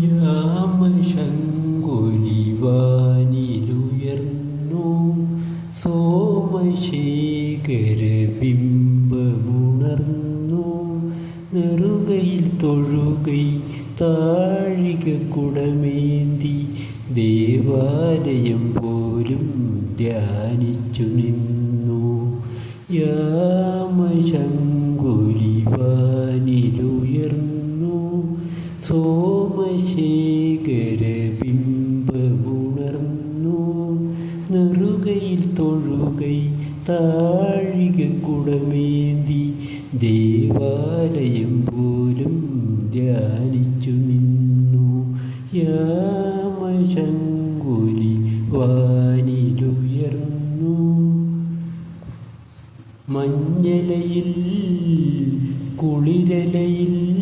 യാമശങ്കുലിവാനിലുയർന്നു സോമശേഖരബിംബമുണർന്നു. നെറുകയിൽ തൊഴുകൈ താഴിക കുടമേന്തി ദേവാലയം പോലും ധ്യാനിച്ചു നിന്നു. യാമശങ്കുലിവാനിലുയർന്നു സോമശേഖരബിംബമുണർന്നു. നെറുകയിൽ തൊഴുകൈ താഴിക കുടമേന്തി ദേവാലയം പോലും ധ്യാനിച്ചു നിന്നു. യാമശങ്കുലി വാനിലുയർന്നു. മഞ്ഞലയിൽ കുളിരലയിൽ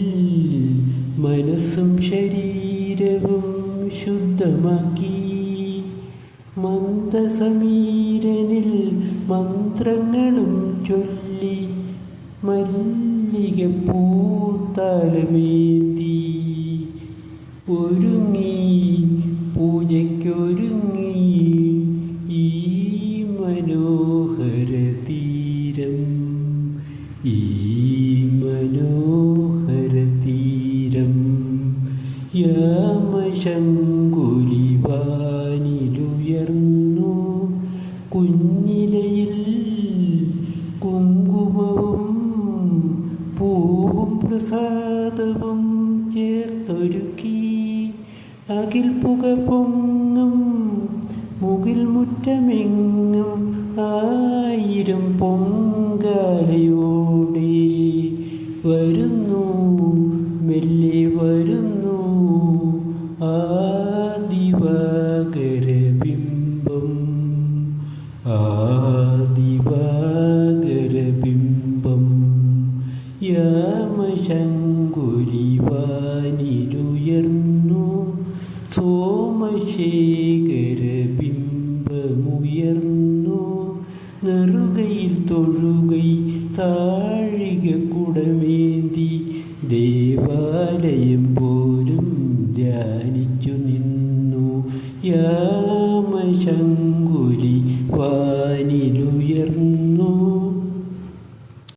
മനസ്സും ശരീരവും ശുദ്ധമാക്കി. മന്ദസമീരനിൽ മന്ത്രങ്ങളും ചൊല്ലി മല്ലിക പൂത്താലമേന്തി. ഒരുങ്ങി പൂജയ്ക്കൊരുങ്ങി ഈ മനോഹര തീരം ഈ യാമശങ്കുലിവാനിലുയർന്നു. കുഞ്ഞിലയിൽ കുങ്കുമവും പൂവും പ്രസാദവും ചേർത്തൊരുക്കി. അകിൽ പുക പൊങ്ങും മുകിൽ മുറ്റമെങ്ങും ആയിരം പൊങ്കാലയോടെ ശ്രീരാമശങ്കുലിവാനിലുയർന്നു സോമശേഖര ബിംബമുയർന്നു നെറുകയിൽ തൊഴുകൈ താഴിക കുടമേന്തി ദേവാലയം പോലും ധ്യാനിച്ചു നിന്നു വാ